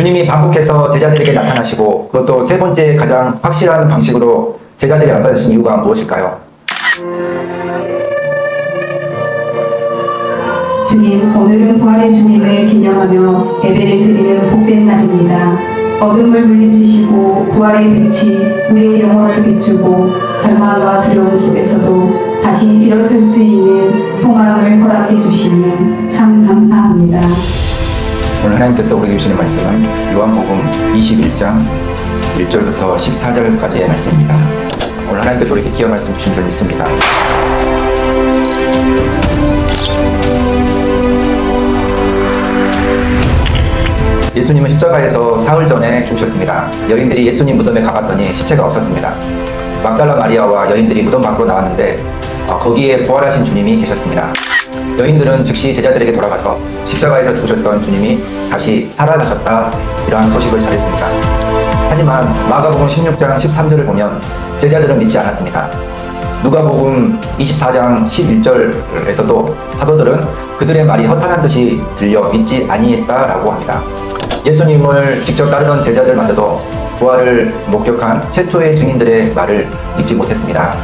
주님이 반복해서 제자들에게 나타나시고 그것도 세 번째 가장 확실한 방식으로 제자들에게 나타나신 이유가 무엇일까요? 주님, 오늘은 부활의 주님을 기념하며 예배를 드리는 복된 날입니다. 어둠을 물리치시고 부활의 빛이 우리의 영혼을 비추고 절망과 두려움 속에서도 다시 일어설 수 있는 소망을 허락해 주시니 참 감사합니다. 오늘 하나님께서 우리에게 주시는 말씀은 요한복음 21장 1절부터 14절까지의 말씀입니다. 오늘 하나님께서 우리에게 기여 말씀 주신 줄 믿습니다. 예수님은 십자가에서 사흘 전에 죽으셨습니다. 여인들이 예수님 무덤에 가봤더니 시체가 없었습니다. 막달라 마리아와 여인들이 무덤 밖으로 나왔는데 어, 거기에 부활하신 주님이 계셨습니다. 여인들은 즉시 제자들에게 돌아가서 십자가에서 죽으셨던 주님이 다시 살아나셨다 이러한 소식을 전했습니다. 하지만 마가복음 16장 13절을 보면 제자들은 믿지 않았습니다. 누가복음 24장 11절에서도 사도들은 그들의 말이 허탄한 듯이 들려 믿지 아니했다라고 합니다. 예수님을 직접 따르던 제자들마저도 부활을 목격한 최초의 증인들의 말을 믿지 못했습니다.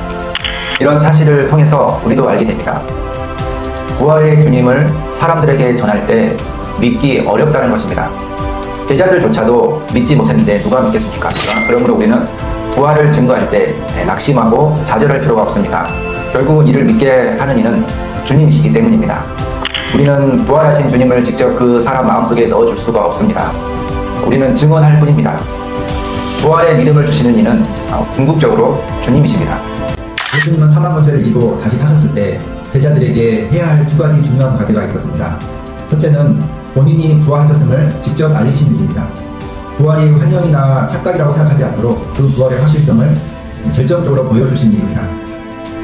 이런 사실을 통해서 우리도 알게 됩니다. 부활의 주님을 사람들에게 전할 때 믿기 어렵다는 것입니다. 제자들조차도 믿지 못했는데 누가 믿겠습니까? 그러므로 우리는 부활을 증거할 때 낙심하고 좌절할 필요가 없습니다. 결국 이를 믿게 하는 이는 주님이시기 때문입니다. 우리는 부활하신 주님을 직접 그 사람 마음속에 넣어줄 수가 없습니다. 우리는 증언할 뿐입니다. 부활의 믿음을 주시는 이는 어, 궁극적으로 주님이십니다. 예수님은 사망 것을 이기고 다시 사셨을 때 제자들에게 해야 할 두 가지 중요한 과제가 있었습니다. 첫째는 본인이 부활하셨음을 직접 알리신 일입니다. 부활이 환영이나 착각이라고 생각하지 않도록 그 부활의 확실성을 결정적으로 보여주신 일입니다.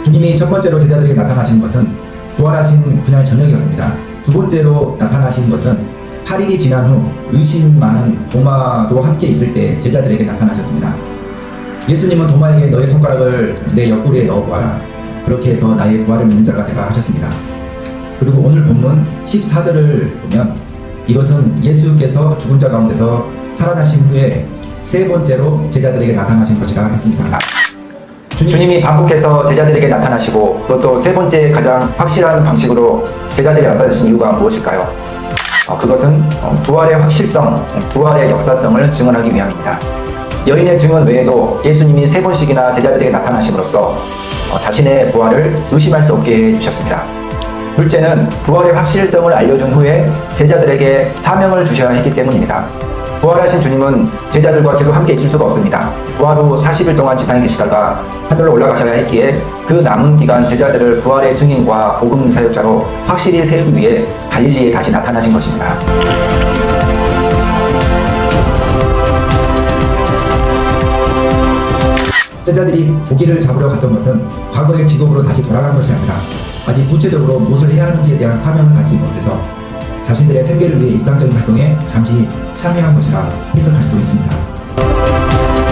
주님이 첫 번째로 제자들에게 나타나신 것은 부활하신 그날 저녁이었습니다. 두 번째로 나타나신 것은 8일이 지난 후 의심 많은 도마도 함께 있을 때 제자들에게 나타나셨습니다. 예수님은 도마에게 너의 손가락을 내 옆구리에 넣어보아라. 그렇게 해서 나의 부활을 믿는 자가 되라 하셨습니다. 그리고 오늘 본문 14절을 보면 이것은 예수께서 죽은 자 가운데서 살아나신 후에 세 번째로 제자들에게 나타나신 것이라 했습니다. 주님이 반복해서 제자들에게 나타나시고 그것도 세 번째 가장 확실한 방식으로 제자들에게 나타나신 이유가 무엇일까요? 어, 그것은 어, 부활의 확실성, 부활의 역사성을 증언하기 위함입니다. 여인의 증언 외에도 예수님이 세 번씩이나 제자들에게 나타나심으로써 어, 자신의 부활을 의심할 수 없게 해주셨습니다. 둘째는 부활의 확실성을 알려준 후에 제자들에게 사명을 주셔야 했기 때문입니다. 부활하신 주님은 제자들과 계속 함께 있을 수가 없습니다. 부활 후 40일 동안 지상에 계시다가 하늘로 올라가셔야 했기에 그 남은 기간 제자들을 부활의 증인과 복음 사역자로 확실히 세우기 위해 갈릴리에 다시 나타나신 것입니다. 제자들이 고기를 잡으러 갔던 것은 과거의 직업으로 다시 돌아간 것이 아니라 아직 구체적으로 무엇을 해야 하는지에 대한 사명을 가지지 못해서 자신들의 생계를 위해 일상적인 활동에 잠시 참여한 것이라 해석할 수 있습니다.